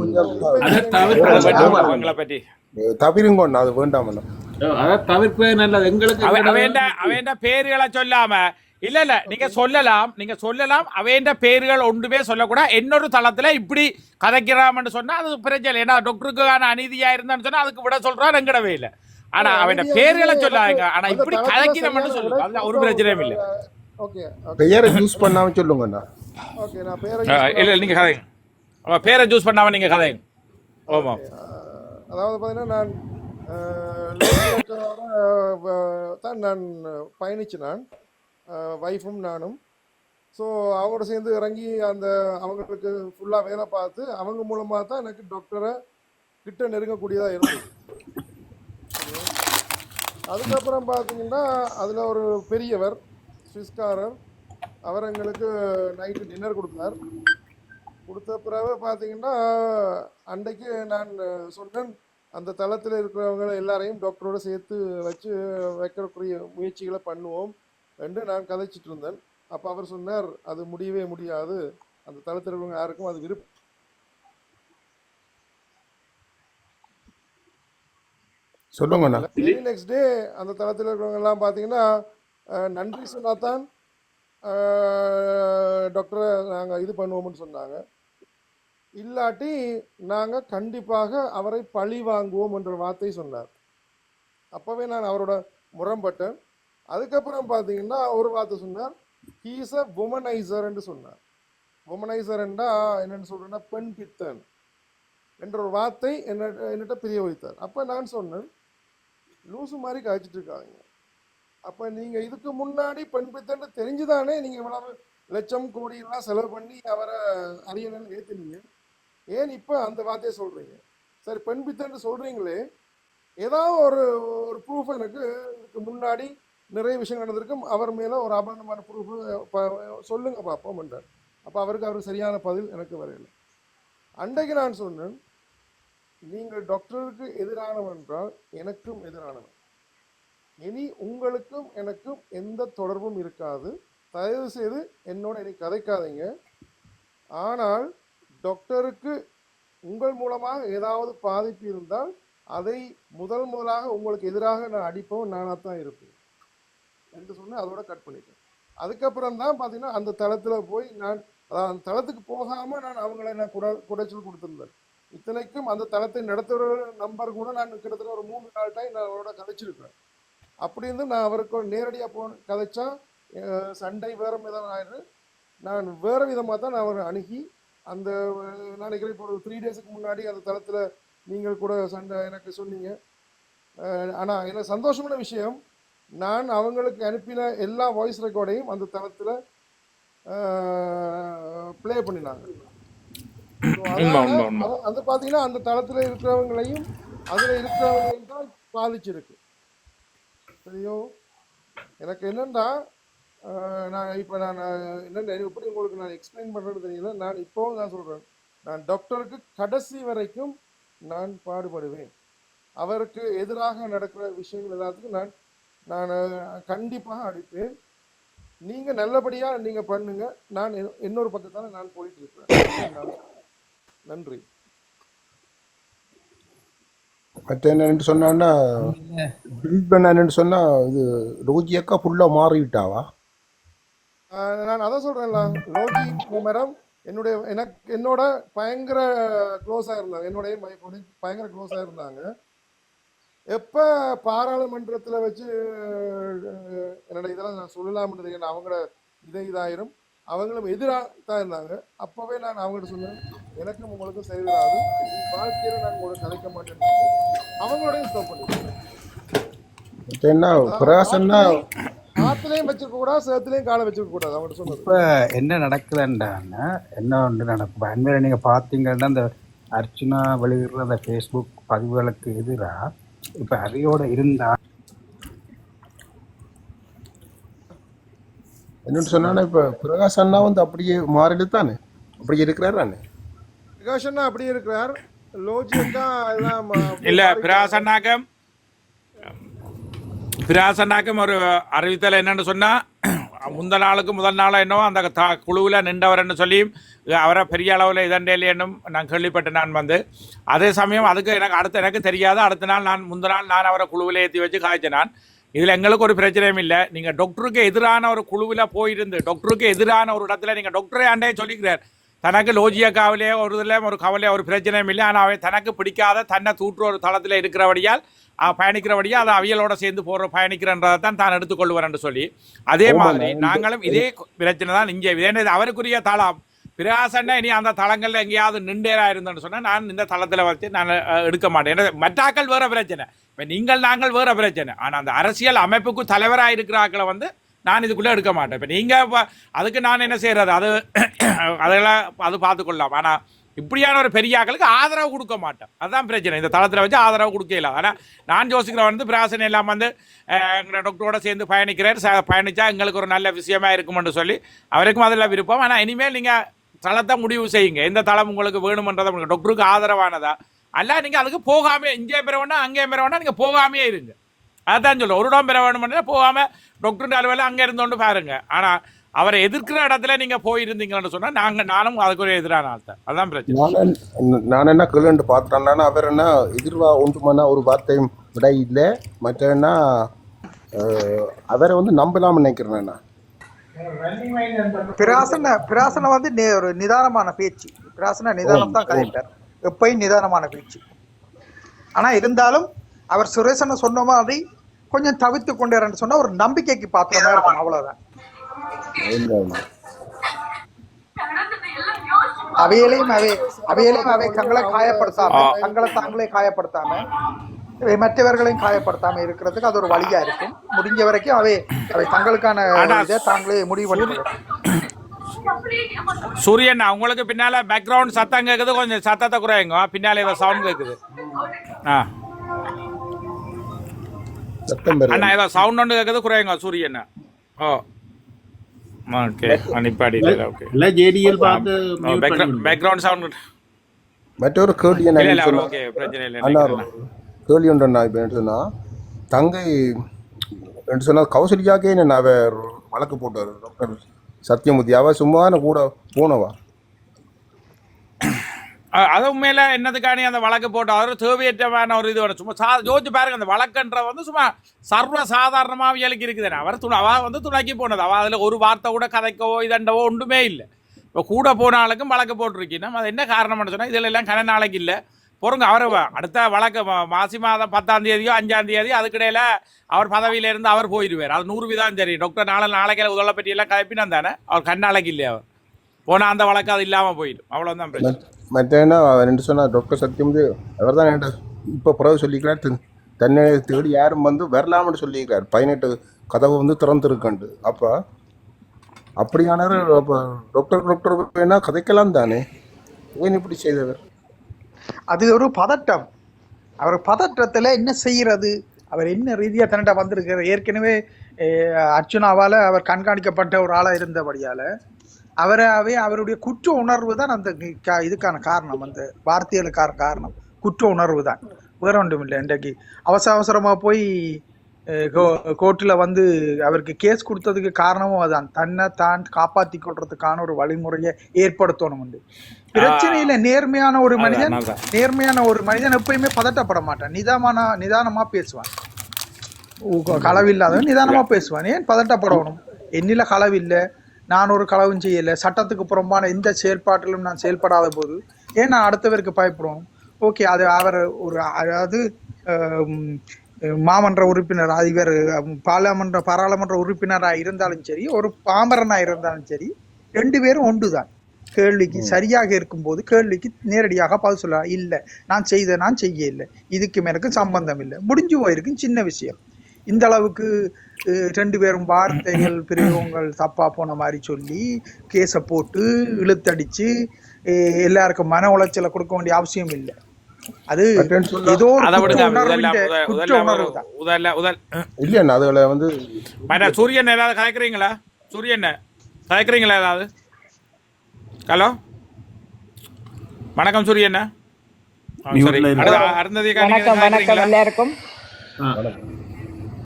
கொஞ்சம் அதை அது வேண்டாம் அண்ணா அதை நல்லது எங்களுக்கு பேர்களை சொல்லாம இல்ல இல்ல நீங்க சொல்லலாம் நீங்க சொல்லலாம் அவேண்ட பேர்கள் ஒன்றுமே சொல்லக்கூடாது இன்னொரு தளத்துல இப்படி கதைக்கிறாமன்னு சொன்னா அது பிரச்சனை இல்லை. ஏன்னா டாக்டருக்கான அநீதியா இருந்தான்னு சொன்னா அதுக்கு விட சொல்றான் எங்கடவே இல்லை ஆனா அவன் பேர்களை சொல்லாங்க ஆனா இப்படி கதைக்கிறோம்னு சரியா சொல்லுங்க அதுல ஒரு பிரச்சனையும் இல்ல ஓகே பெயரை யூஸ் பண்ணாம சொல்லுங்கண்ணா இல்ல நீங்க கதைங்க பேரை சூஸ் பண்ணாமல் நீங்கள் கதை. ஆமாம் அதாவது பார்த்தீங்கன்னா நான் தான் நான் பயணிச்சு நான். ஒய்ஃபும் நானும். ஸோ அவங்களோட சேர்ந்து இறங்கி அந்த அவங்களுக்கு ஃபுல்லாக வேலை பார்த்து அவங்க மூலமாக தான் எனக்கு டாக்டரை கிட்ட நெருங்கக்கூடியதாக இருந்தது. அதுக்கப்புறம் பார்த்தீங்கன்னா அதில் ஒரு பெரியவர் சுவிஸ்காரர் அவர் எங்களுக்கு நைட்டு டின்னர் கொடுத்தார். கொடுத்த பிறகு பார்த்தீங்கன்னா அன்றைக்கு நான் சொன்னேன் அந்த தளத்தில் இருக்கிறவங்க எல்லாரையும் டாக்டரோட சேர்த்து வச்சு வைக்கிறக்குரிய முயற்சிகளை பண்ணுவோம் என்று நான் கதைச்சிட்டு இருந்தேன். அப்போ அவர் சொன்னார் அது முடியவே முடியாது. அந்த தளத்தில் இருக்கிறவங்க யாருக்கும் அது விருப்பம் சொல்லுங்கண்ணா வெரி நெக்ஸ்ட் டே அந்த தளத்தில் இருக்கிறவங்க எல்லாம் பார்த்தீங்கன்னா நன்றி சொன்னாதான் டாக்டரை நாங்கள் இது பண்ணுவோம்னு சொன்னாங்க. இல்லாட்டி நாங்கள் கண்டிப்பாக அவரை பழி வாங்குவோம் என்ற வார்த்தை சொன்னார். அப்போவே நான் அவரோட முரம்பட்டேன். அதுக்கப்புறம் பார்த்தீங்கன்னா ஒரு வார்த்தை சொன்னார். ஹீஸ் அ உமனைசர் என்று சொன்னார். உமனைசர் என்னென்னு சொல்கிறேன்னா சொல்றேன்னா பெண் பித்தன் என்ற ஒரு வார்த்தை என்ன என்னட்ட பிரிய வைத்தார். அப்போ நான் சொன்னேன் லூசு மாதிரி காய்ச்சிட்டு இருக்காங்க அப்போ நீங்கள் இதுக்கு முன்னாடி பெண் பித்தன்னு தெரிஞ்சுதானே நீங்கள் இவ்வளவு லட்சம் கோடியெல்லாம் செலவு பண்ணி அவரை அரியணைன்னு ஏற்றுனீங்க ஏன் இப்போ அந்த வார்த்தையை சொல்கிறீங்க சரி பெண் பித்தன்னு சொல்கிறீங்களே ஏதாவது ஒரு ஒரு ப்ரூஃப் எனக்கு இதுக்கு முன்னாடி நிறைய விஷயம் நடந்திருக்கும். அவர் மேலே ஒரு அபாண்டமான ப்ரூஃப் சொல்லுங்க பார்ப்போம் என்றார். அப்போ அவருக்கு அவர் சரியான பதில் எனக்கு வரையில அன்றைக்கு நான் சொன்னேன் நீங்கள் டாக்டருக்கு எதிரானவன் என்றால் எனக்கும் எதிரானவன் இனி உங்களுக்கும் எனக்கும் எந்த தொடர்பும் இருக்காது. தயவு செய்து என்னோட இனி கதைக்காதீங்க. ஆனால் டாக்டருக்கு உங்கள் மூலமாக ஏதாவது பாதிப்பு இருந்தால் அதை முதல் முதலாக உங்களுக்கு எதிராக நான் அடிப்பவன் நானாக தான் இருப்பேன் என்று சொன்னேன் அதோட கட் பண்ணிட்டேன். அதுக்கப்புறம் தான் பார்த்தீங்கன்னா அந்த தளத்தில் போய் நான் அதாவது அந்த தளத்துக்கு போகாமல் நான் அவங்கள நான் குட குடைச்சல் கொடுத்துருந்தேன். இத்தனைக்கும் அந்த தளத்தை நடத்துகிற நம்பர் கூட நான் கிட்டத்தட்ட ஒரு மூணு நாலு டைம் நான் அவரோட கதைச்சிருக்கிறேன். அப்படி இருந்து நான் அவருக்கு நேரடியாக போ கதைச்சா சண்டை வேறு விதம் ஆயிடுது. நான் வேறு விதமாக தான் நான் அவரை அணுகி அந்த நினைக்கிறேன் இப்போ ஒரு த்ரீ டேஸுக்கு முன்னாடி அந்த தளத்தில் நீங்கள் கூட சண்டை எனக்கு சொன்னீங்க. ஆனால் எனக்கு சந்தோஷமான விஷயம் நான் அவங்களுக்கு அனுப்பின எல்லா வாய்ஸ் ரெக்கார்டையும் அந்த தளத்தில் ப்ளே பண்ணினாங்க. அது பார்த்தீங்கன்னா அந்த தளத்தில் இருக்கிறவங்களையும் அதில் இருக்கிறவங்களையும் தான் பாதிச்சிருக்கு. சரியோ? எனக்கு என்னன்னா நான் இப்போ நான் என்னென்ன எப்படி உங்களுக்கு நான் எக்ஸ்பிளைன் பண்ணுறது தெரியல. நான் இப்போவும் நான் சொல்கிறேன் நான் டாக்டருக்கு கடைசி வரைக்கும் நான் பாடுபடுவேன். அவருக்கு எதிராக நடக்கிற விஷயங்கள் எல்லாத்துக்கும் நான் நான் கண்டிப்பாக அடிப்பேன். நீங்கள் நல்லபடியாக நீங்கள் பண்ணுங்க. நான் இன்னொரு பக்கத்தால் நான் போயிட்டு இருக்கிறேன் நான் நன்றி. மற்ற என்னன்னு சொன்னான்னா பில்ட் பண்ணன்னு சொன்னா இது ரோஜி அக்கா ஃபுல்லா மாறிவிட்டாவா? நான் அதான் சொல்கிறேன்ல லோகி மேடம் என்னுடைய எனக்கு என்னோட பயங்கர க்ளோஸாக இருந்தாங்க என்னுடைய பயங்கர க்ளோஸாக இருந்தாங்க எப்போ பாராளுமன்றத்தில் வச்சு என்னோட இதெல்லாம் நான் சொல்லலாம்னு தெரியல அவங்களோட இதை இதாயிரும். அவங்களும் எதிராக தான் இருந்தாங்க. அப்போவே நான் அவங்கள்ட்ட சொன்னேன் எனக்கும் உங்களுக்கும் சரி வராது வாழ்க்கையில் நான் உங்களுக்கு கலைக்க மாட்டேன் அவங்களோடையும் ஸ்டாப் பண்ணிட்டேன். என்ன பிரகாசன்னா ஆத்துலேயும் வச்சிருக்க கூடாது சேத்துலேயும் காலை வச்சிருக்க கூடாது அவங்கள்ட்ட சொன்னது இப்போ என்ன நடக்குதுன்றான்னா என்ன ஒன்று நடக்கும்? அண்மையில் நீங்கள் பார்த்தீங்கன்னா அந்த அர்ச்சுனா வெளியிடுற அந்த ஃபேஸ்புக் பதிவுகளுக்கு எதிராக இப்போ அதையோட இருந்தா என்னன்னு சொன்னா இப்ப பிரகாஷ் அண்ணா வந்து அப்படியே மாறிடு தானே அப்படியே இருக்கிறாரு பிரகாஷன்னா அப்படியே இருக்கிறார். எல்லாம் ம- இல்ல பிராசன்னாக்கம் பிராசன்னாக்கம் ஒரு அறிவித்தல் என்னன்னு சொன்னால் முந்த நாளுக்கு முதல் நாளாக என்னவோ அந்த தா குழுவில் நின்றவர்னு சொல்லியும் அவரை பெரிய அளவில் இதண்டேலேன்னும் நான் கேள்விப்பட்டேன் நான் வந்து. அதே சமயம் அதுக்கு எனக்கு அடுத்த எனக்கு தெரியாது அடுத்த நாள் நான் முந்த நாள் நான் அவரை குழுவில் ஏற்றி வச்சு காய்ச்சேன் நான். இதில் எங்களுக்கு ஒரு பிரச்சனையும் இல்லை. நீங்கள் டாக்டருக்கு எதிரான ஒரு குழுவில் போயிருந்து டாக்டருக்கு எதிரான ஒரு இடத்துல நீங்கள் டாக்டரே ஆண்டே சொல்லிக்கிறார். தனக்கு லோஜியக்காவிலே ஒரு இதில் ஒரு கவலையோ ஒரு பிரச்சனையும் இல்லை. ஆனால் அவன் தனக்கு பிடிக்காத தன்னை தூற்று ஒரு தளத்தில் இருக்கிறபடியால் பயணிக்கிறபடியால் அதை அவியலோட சேர்ந்து போகிற பயணிக்கிறன்றதை தான் தான் எடுத்துக்கொள்வார் என்று சொல்லி. அதே மாதிரி நாங்களும் இதே பிரச்சனை தான் இங்கே. அவருக்குரிய தளம். பிரகாசன்னா இனி அந்த தளங்கள்ல எங்கேயாவது நின்றேரா இருந்தேன்னு சொன்னா நான் இந்த தளத்துல வச்சு நான் எடுக்க மாட்டேன். ஏன்னா மற்றாக்கள் வேற பிரச்சனை. இப்ப நீங்கள் நாங்கள் வேற பிரச்சனை. ஆனா அந்த அரசியல் அமைப்புக்கு தலைவராக இருக்கிற ஆக்களை வந்து நான் இதுக்குள்ள எடுக்க மாட்டேன். இப்ப நீங்க இப்ப அதுக்கு நான் என்ன செய்யறது அது அதெல்லாம் அது பார்த்துக்கொள்ளலாம். ஆனா இப்படியான ஒரு பெரியாக்களுக்கு ஆதரவு கொடுக்க மாட்டேன் அதுதான் பிரச்சனை. இந்த தளத்தில் வச்சு ஆதரவு கொடுக்கல ஆனால் நான் யோசிக்கிறவன் வந்து பிராசன் எல்லாம் வந்து எங்களை டாக்டரோட சேர்ந்து பயணிக்கிறார். ச- பயணிச்சா எங்களுக்கு ஒரு நல்ல விஷயமா இருக்கும்னு சொல்லி அவருக்கும் அதில் விருப்பம். ஆனால் இனிமேல் நீங்கள் தளத்தை முடிவு செய்யுங்க. எந்த தளம் உங்களுக்கு வேணுமன்றதை டாக்டருக்கு ஆதரவானதா? அல்ல நீங்கள் அதுக்கு போகாமே இங்கே பெற வேணா அங்கே பெற வேணா நீங்கள் போகாமே இருங்க. அதுதான் சொல்லுவோம் ஒரு இடம் பெற வேணும்னா போகாமல் டாக்டர் அலுவலில் அங்கே இருந்தோண்டு பாருங்கள் ஆனால் அவரை எதிர்க்கிற இடத்துல நீங்கள் போயிருந்தீங்கன்னு சொன்னால் நாங்கள் நானும் அதுக்கு ஒரு எதிரான ஆள் தான். அதான் பிரச்சனை. நான் என்ன- நான் என்ன கேளுன்னு பார்த்துட்டேன்னா அவர் என்ன எதிர்வா ஒன்றுமனா ஒரு வார்த்தையும் விட இல்லை. மற்ற என்ன அவரை வந்து நம்பலாம்னு நினைக்கிறேன் நான். பிராசன பிராசன வந்து நி- ஒரு நிதானமான பேச்சு. பிராசன நிதானம் தான் கதைப்பார். எப்பயும் நிதானமான பேச்சு. ஆனா இருந்தாலும் அவர் சுரேசன சொன்ன மாதிரி கொஞ்சம் தவிர்த்து கொண்டாருன்னு சொன்னா ஒரு நம்பிக்கைக்கு பாத்திரமா இருக்கும் அவ்வளவுதான். இல்லை. அவையிலையும் அவை அவையிலையும் அவை தங்களை காயப்படுத்தாம தங்களை தாங்களே காயப்படுத்தாம இவை மற்றவர்களையும் காயப்படுத்தாம இருக்கிறதுக்கு அது ஒரு வழியா இருக்கும். முடிஞ்ச வரைக்கும் அவை அவை தங்களுக்கான இதை தாங்களே முடிவு பண்ணிக்கிறது சூரியன் உங்களுக்கு பின்னால பேக்ரவுண்ட் சத்தம் கேட்குது கொஞ்சம் சத்தத்தை குறையுங்க. பின்னால ஏதோ சவுண்ட் கேட்குது ஆ. செப்டம்பர் அண்ணா ஏதோ சவுண்ட் ஒன்று கேட்குது குறையுங்க சூரியன். ஓ. எல்லாம் ஜேடிஎல் பார்த்து mute பண்ணிவிடுங்க. பேக்ரவுண்ட் சவுண்ட் மற்றொரு கேள்வி என்ன. கேள்வி ஒன்றா இப்போ என்ன சொன்னா தங்கை என்று சொன்னா கௌசல்யாக்கே என்ன அவர் வழக்கு போட்டார் டாக்டர் சத்யமூர்த்தி. அவ சும்மா கூட போனவா? அது உண்மையில என்னதுக்காண்டி அந்த வழக்கு போட்டு அவர் தேவையற்றமான ஒரு இது வரும் சும்மா சா யோசிச்சு பாருங்க அந்த வழக்குன்ற வந்து சும்மா சர்வ சாதாரணமாக வியலுக்கு இருக்குது அவர் துணை அவ வந்து துணைக்கி போனது. அவ அதில் ஒரு வார்த்தை கூட கதைக்கவோ இதண்டவோ ஒன்றுமே இல்லை. இப்போ கூட போன ஆளுக்கும் வழக்கு போட்டிருக்கீங்கன்னா அது என்ன காரணம்னு சொன்னால் இதில் எல்லாம் கன நாளைக்கு இல்லை. பொறுங்க அவர் அடுத்த வழக்கு மாசி மாதம் பத்தாம் தேதியோ அஞ்சாம் தேதியோ அதுக்கிடையில அவர் பதவியில இருந்து அவர் போயிடுவார் அது நூறு விதம் சரி டாக்டர் நாளை நாளைக்கு உதவலை பற்றி கலப்பினா தானே அவர் கண்ணாளைக்கு இல்லையா? அவர்? போனால் அந்த வழக்கு அது இல்லாமல் போயிடும். அவ்வளோதான் பிரச்சனை. மற்ற என்ன ரெண்டு சொன்னால் டாக்டர் சத்யமூர்த்தி அவர் தான் என்கிட்ட இப்போ பிறகு சொல்லிக்கிறார். தன்னை தேடி யாரும் வந்து வரலாம்னு சொல்லியிருக்கார். பதினெட்டு கதவு வந்து திறந்துருக்கண்டு அப்போ அப்படியானவர் அப்போ டாக்டர் டாக்டர் வேணால் கதைக்கலாம் தானே? ஏன் இப்படி செய்தவர்? அது ஒரு பதட்டம். அவர் பதட்டத்தில் என்ன செய்கிறது? அவர் என்ன ரீதியாக தன்னிட்ட வந்திருக்கிறார்? ஏற்கனவே அர்ச்சனாவால் அவர் கண்காணிக்கப்பட்ட ஒரு ஆளாக இருந்தபடியால் அவராவே அவருடைய குற்ற உணர்வு தான் அந்த இதுக்கான காரணம். அந்த வார்த்தைகளுக்கான காரணம். குற்ற உணர்வு தான். வேற ஒன்றும் இல்லை. இன்றைக்கு அவசர அவசரமா போய் கோர்ட்டில் வந்து அவருக்கு கேஸ் கொடுத்ததுக்கு காரணமும் அதான். தன்னை தான் காப்பாத்தி கொள்றதுக்கான ஒரு வழிமுறையை ஏற்படுத்தணும் உண்டு. பிரச்சனையில நேர்மையான ஒரு மனிதன். நேர்மையான ஒரு மனிதன் எப்பயுமே பதட்டப்பட மாட்டான். நிதானமான நிதானமா பேசுவான். களவில்லாதவன் நிதானமா பேசுவான். ஏன் பதட்டப்படணும்? என்னில களவில்ல நான் ஒரு களவும் செய்யல. சட்டத்துக்கு புறம்பான எந்த செயல்பாட்டிலும் நான் செயல்படாத போது ஏன் நான் அடுத்தவருக்கு பயப்படணும் ஓகே அது அவர் ஒரு அதாவது மாமன்ற உறுப்பினர் அது இவர் பாராளுமன்ற பாராளுமன்ற உறுப்பினராக இருந்தாலும் சரி ஒரு பாமரனாக இருந்தாலும் சரி ரெண்டு பேரும் ஒன்றுதான். கேள்விக்கு சரியாக இருக்கும்போது கேள்விக்கு நேரடியாக பதில் சொல்லலாம் இல்லை நான் செய்த நான் செய்ய இல்லை இதுக்கு மேலுக்கு சம்பந்தம் இல்லை. முடிஞ்சு போயிருக்கும் சின்ன விஷயம். இந்த அளவுக்கு ரெண்டு பேரும் வார்த்தைகள் பிரயோகங்கள் தப்பா போன மாதிரி சொல்லி கேஸை போட்டு இழுத்தடிச்சு எல்லாருக்கும் மன உளைச்சலை கொடுக்க வேண்டிய அவசியம் இல்லை. அது மற்றேன்னு சொன்னா ஏதோ ஒரு அதை குற்ற விடுங்க உணர்வின் முதல்ல முதல்ல குற்ற முதல்ல உணர்வு தான். முதல்ல முதல் இல்லைண்ணா அதுகளை வந்து சூரியன் ஏதாவது கலக்குறீங்களா? சூரியன் கலக்குறீங்களா ஏதாவது? ஹலோ? வணக்கம் சூரியன். அருந்ததி வணக்கம் வணக்கம் எல்லாருக்கும்.